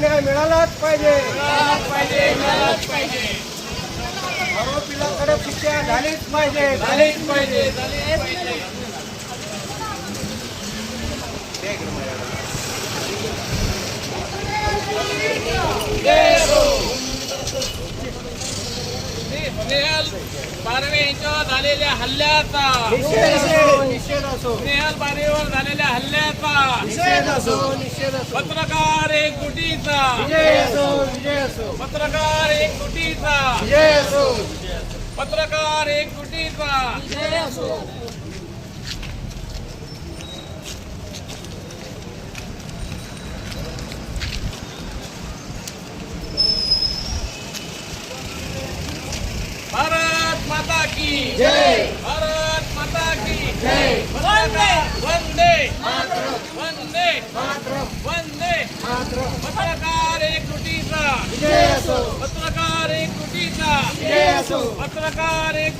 न्याय मिळालाच पाहिजे. आरोपीला कडक शिक्षा झालीच पाहिजे. झालीच पाहिजे स्नेहल बारवे यांच्यावर झालेल्या हल्ल्याचा. निषेध असो स्नेहल बारवेवर झालेल्या हल्ल्याचा. पत्रकार एक गुटीचा. पत्रकार एक गुटीचा. असो पत्रकार एक गुटीचा विजय असो भारत माता की जय. भारत माता की जय. वंदे. वंदे. वंदे. मातरम. वंदे. मातरम. पत्रकार एक असो. पत्रकार एक असो. पत्रकार एक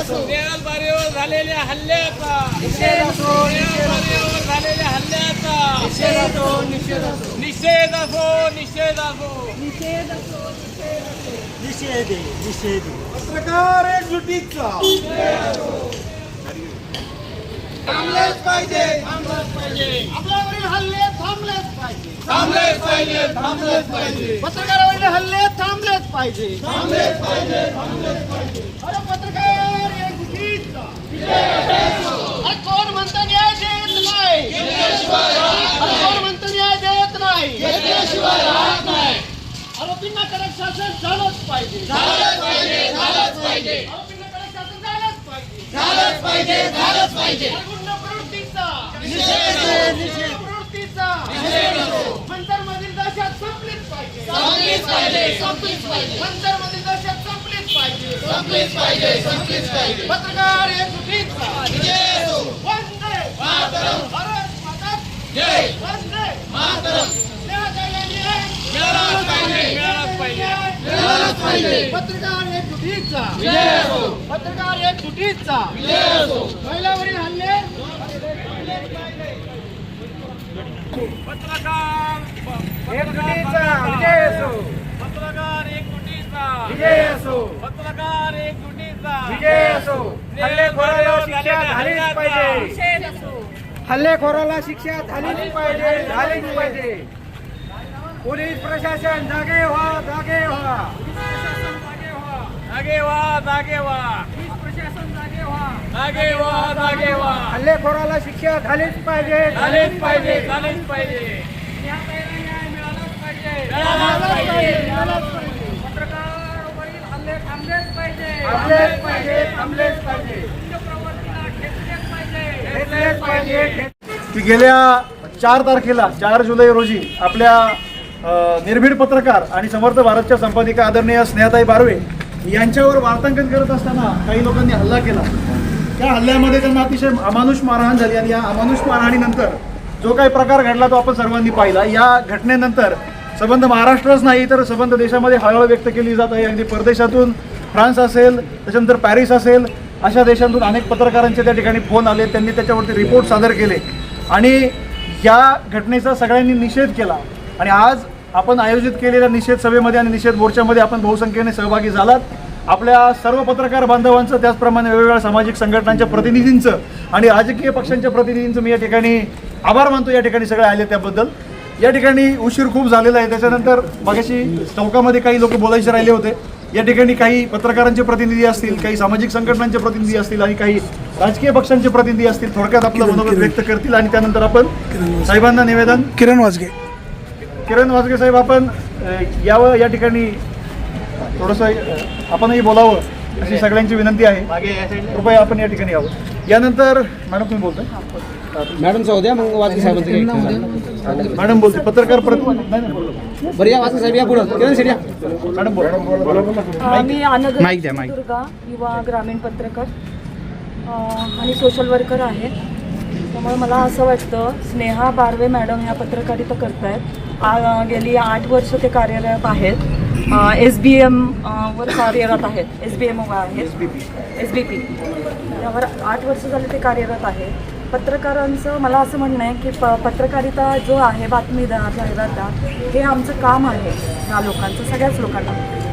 असो. स्नेहल बारीवर झालेल्या हल्ल्याचा. निषेध असो स्नेहल निषेध असो. बारीवर झालेल्या हल्ल्याचा. निषेध असो निषेध असो. निषेध असो निषेध असो. निषेध निषेध. पत्रकार एकजुटीचा थांबलेच पाहिजे. थांबलेच पाहिजे. आपल्यावरील हल्ले थांबलेच पाहिजे. थांबलेच पाहिजे थांबलेच पाहिजे. पत्रकारावरील हल्ले थांबलेच पाहिजे. थांबलेच पाहिजे अरे पत्रकार एकजुटीचा अरे कोण म्हणतं न्याय देत नाही शासन झालंच पाहिजे. शासन झालंच पाहिजे. अरे गुंड प्रवृत्तीचा. गुंड प्रवृत्तीचा. मंतर मधील दहशत संपलीच पाहिजे. मंतर मधील दहशत संपलीच पाहिजे. पत्रकार एकजुटीचा वंदे भारत माता जय. वंदे न्यायालय न्याय. मिळालाच पाहिजे मिळालाच पाहिजे. मिळालाच पाहिजे. पत्रकार एकजुटीचा पत्रकार एकजुटीचा महिलावरील हल्ले. पत्रकार. एकजुटीचा विजय असो. पत्रकार एक गुटीचा विजय असो. पत्रकार एक गुटीचा विजय असो. हल्लेखोराला शिक्षा झालीच पाहिजे. हल्लेखोराला शिक्षा झालीच पाहिजे. झालीच पाहिजे. पोलीस प्रशासन जागे व्हा जागे व्हा. जागे व्हा जागे व्हा. जागे व्हा जागे व्हा. हल्लेखोराला शिक्षा झालीच पाहिजे. झालेच पाहिजे झालेच पाहिजे. मिळालाच पाहिजे. पत्रकारावरील हल्ले थांबलेच पाहिजे. थांबलेच पाहिजे थांबलेच पाहिजे. गेल्या चार तारखेला चार जुलै रोजी आपल्या निर्भीड पत्रकार आणि समर्थ भारतच्या संपादिका आदरणीय स्नेहाताई बारवे यांच्यावर वार्तांकन करत असताना काही लोकांनी हल्ला केला. त्या हल्ल्यामध्ये त्यांना अतिशय अमानुष मारहाण झाली आणि या अमानुष मारहाणीनंतर जो काही प्रकार घडला तो आपण सर्वांनी पाहिला. या घटनेनंतर संबंध महाराष्ट्रच नाही तर संबंध देशामध्ये हळहळ व्यक्त केली जात आहे. अगदी परदेशातून फ्रान्स असेल त्याच्यानंतर पॅरिस असेल अशा देशांतून अनेक पत्रकारांचे त्या ठिकाणी फोन आले. त्यांनी त्याच्यावरती रिपोर्ट सादर केले. आणि या घटनेचा सगळ्यांनी निषेध केला. आणि आज आपण आयोजित केलेल्या निषेध सभेमध्ये आणि निषेध मोर्चामध्ये आपण बहुसंख्येने सहभागी झालात. आपल्या सर्व पत्रकार बांधवांचं त्याचप्रमाणे वेगवेगळ्या सामाजिक संघटनांच्या प्रतिनिधींचं आणि राजकीय पक्षांच्या प्रतिनिधींचं मी या ठिकाणी आभार मानतो. या ठिकाणी सगळे आले त्याबद्दल. या ठिकाणी उशीर खूप झालेला आहे. त्याच्यानंतर मगाशी चौकामध्ये काही लोक बोलायचे राहिले होते. या ठिकाणी काही पत्रकारांचे प्रतिनिधी असतील काही सामाजिक संघटनांचे प्रतिनिधी असतील आणि काही राजकीय पक्षांचे प्रतिनिधी असतील थोडक्यात आपलं मनोगत व्यक्त करतील आणि त्यानंतर आपण साहेबांना निवेदन किरण वाजगे. किरण वाजगे साहेब आपण यावं या ठिकाणी थोडंसं आपणही बोलावं अशी सगळ्यांची विनंती आहे. कृपया आपण या ठिकाणी यावं. यानंतर मॅडम तुम्ही बोलताय. मॅडम जाऊ द्या मग वाजगे साहेबांचं मॅडम बोलते पत्रकार प्रतिनिधी नाही, नाही. बरं या वाजगे साहेब या पुढं. किरण शेट या. मॅडम बोला. आम्ही आनंद. दुर्गा युवा ग्रामीण पत्रकार आणि सोशल वर्कर आहे. त्यामुळे मला असं वाटतं स्नेहा बारवे मॅडम ह्या पत्रकारिता करतायत. आ- गेली आठ वर्ष ते कार्यरत आहेत. एस बी एम वर कार्यरत आहेत. एस बी एम आहेत. S B P. यावर आठ वर्ष झाले ते कार्यरत आहेत. पत्रकारांचं मला असं म्हणणं आहे की प पत्रकारिता जो आहे बातमीदार जाहिरातदार हे आमचं काम आहे ह्या लोकांचं सगळ्याच लोकांना.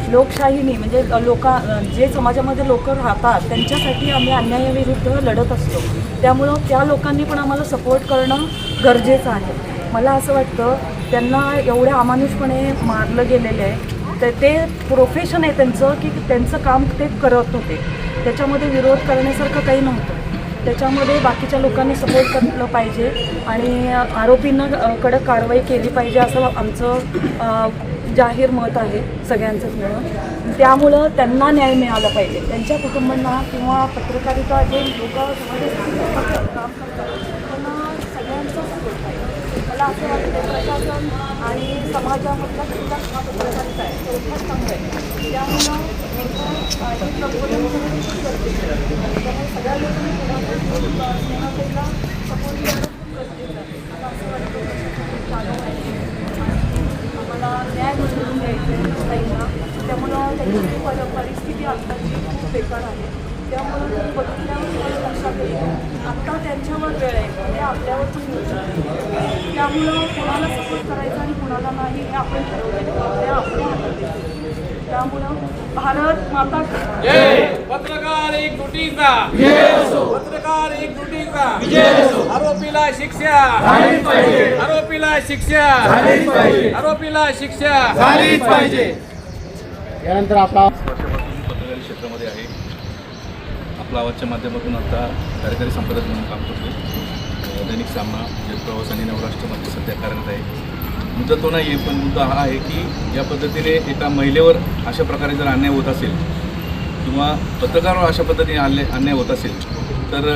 लोकशाहीने म्हणजे लोका जे समाजामध्ये लोक राहतात त्यांच्यासाठी आम्ही अन्यायाविरुद्ध लढत असतो. त्यामुळं त्या लोकांनी पण आम्हाला सपोर्ट करणं गरजेचं आहे. मला असं वाटतं त्यांना एवढ्या अमानुषपणे मारलं गेलेलं आहे तर ते प्रोफेशन आहे त्यांचं की त्यांचं काम ते करत होते. त्याच्यामध्ये विरोध करण्यासारखं काही नव्हतं. त्याच्यामध्ये बाकीच्या लोकांनी सपोर्ट केलं पाहिजे आणि आरोपींना कडक कारवाई केली पाहिजे असं आमचं जाहीर मत आहे सगळ्यांचंच मिळून त्यामुळं त्यांना न्याय मिळाला पाहिजे. त्यांच्या कुटुंबांना किंवा पत्रकारिता जे लोक काम करतात त्यांना सगळ्यांचा सपोर्ट पाहिजे मला असं वाटतं प्रशासन आणि समाजामधला सुद्धा हा पत्रकारिता आहे तो खूप चांगला आहे. त्यामुळं अ, त्यामुळे सगळ्या लोकांनी पुढाकार घेऊन, अ, करणं खूप गरजेचं आहे. मला असं वाटतं खूप चालू आम्हाला न्याय मिळवून द्यायचा आहे ताईंना. त्यांची पर परिस्थिती आत्ताची खूप बेकार आहे. त्यामुळं बघितल्यावर लक्षात येईल. आत्ता त्यांच्यावर वेळ आहे. ते आपल्यावर पण येऊ शकते त्यामुळं कुणाला सपोर्ट करायचं आणि कुणाला नाही हे आपण ठरवलेलं आपल्या आपल्या हातात आहे. त्यामुळं भारत माता की जय. पत्रकार एक तुटीचा पत्रकार एक तुटीचा आरोपीला शिक्षा. आरोपीला शिक्षा. आरोपीला शिक्षा. झालीच पाहिजे. यानंतर आपला वर्षापासून पत्रकारी क्षेत्रामध्ये आहे. आपला आवाजच्या माध्यमातून आता कार्यकारी संपादक म्हणून काम करतो दैनिक सामना जगप्रवास आणि नवराष्ट्रमध्ये सध्या कार्यरत आहे. मुद्दा तो नाही आहे पण मुद्दा हा आहे की या पद्धतीने एका महिलेवर अशा प्रकारे जर अन्याय होत असेल किंवा पत्रकारावर अशा पद्धतीने अन्याय अन्याय होत असेल तर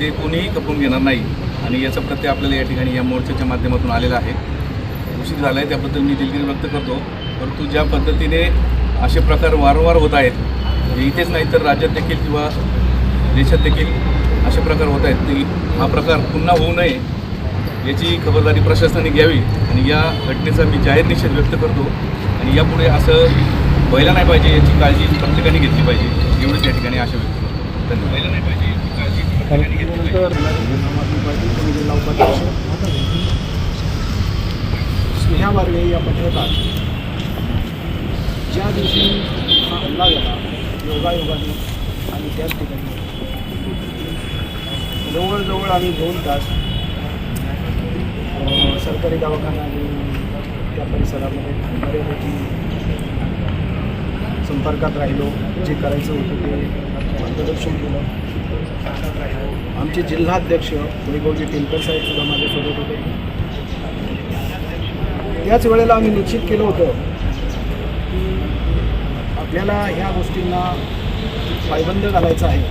ते कोणीही खपवून घेणार नाही. आणि याचा प्रत्यय आपल्याला या ठिकाणी या मोर्चाच्या माध्यमातून आलेला आहे. उशीर झाला आहे त्याबद्दल मी दिलगिरी व्यक्त करतो. परंतु ज्या पद्धतीने असे प्रकार वारंवार होत आहेत. म्हणजे इथेच नाही तर राज्यात देखील किंवा देशात देखील असे प्रकार होत आहेत. की हा प्रकार पुन्हा होऊ नये याची खबरदारी प्रशासनाने घ्यावी. आणि या घटनेचा मी जाहीर निषेध व्यक्त करतो. आणि यापुढे असं व्हायला नाही पाहिजे याची काळजी प्रत्येकाने घेतली पाहिजे. एवढंच या ठिकाणी आशा व्यक्त करतो. धन्यवाद. व्हायला नाही पाहिजे याची काळजी प्रत्येकाने घेतली पाहिजे. स्नेहा बारवे या पत्रकार ज्या दिवशी हा हल्ला झाला योगायोगाने आणि त्याच ठिकाणी. जवळजवळ आम्ही दोन तास सरकारी दवाखाना आणि त्या परिसरामध्ये बऱ्यापैकी संपर्कात राहिलो. जे करायचं होतं ते मार्गदर्शन केलं. आमचे जिल्हाध्यक्ष वैभवजी टेलकर साहेबसुद्धा माझ्यासोबत होते. त्याच वेळेला आम्ही निश्चित केलं होतं आपल्याला ह्या गोष्टींना पायबंद घालायचं आहे.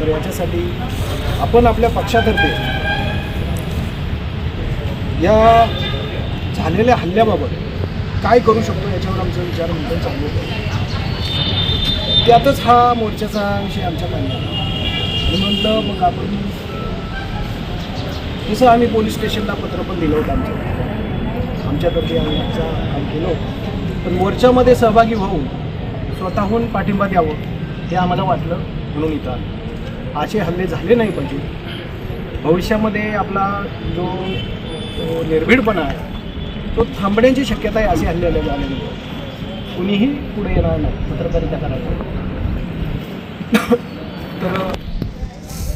तर याच्यासाठी आपण आपल्या पक्षातर्फे या झालेल्या हल्ल्याबाबत काय करू शकतो याच्यावर आमचा विचार म्हणून चालू होतो. त्यातच हा मोर्चाचा विषय आमच्या कानी आला. आणि म्हटलं मग आपण जसं आम्ही पोलीस स्टेशनला पत्र पण दिलं होतं आमच्या आमच्यातर्फे आम्ही आमचा काम केलं पण मोर्चामध्ये सहभागी होऊन स्वतःहून पाठिंबा द्यावं हे आम्हाला वाटलं म्हणून इथं असे हल्ले झाले नाही पाहिजे भविष्यामध्ये आपला जो निर्भीडपणा आहे तो थांबण्याची शक्यता आहे असे हल्ले झाले नाही. कुणीही पुढे येणार नाही पत्रकारिता करायला. तर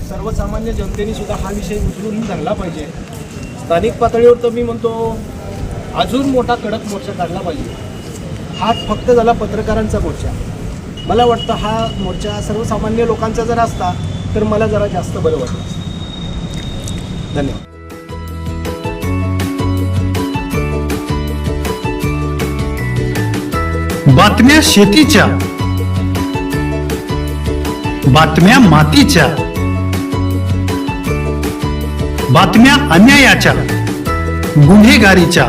सर्वसामान्य जनतेने सुद्धा हा विषय उचलून धरला पाहिजे. स्थानिक पातळीवर तर मी म्हणतो अजून मोठा कडक मोर्चा काढला पाहिजे. हा फक्त झाला पत्रकारांचा मोर्चा. मला वाटतं हा मोर्चा सर्वसामान्य लोकांचा जर असता तर मला जरा जास्त बरं वाटलं धन्यवाद. बातम्या शेतीच्या. बातम्या मातीच्या. बातम्या अन्यायाच्या. गुन्हेगारीच्या.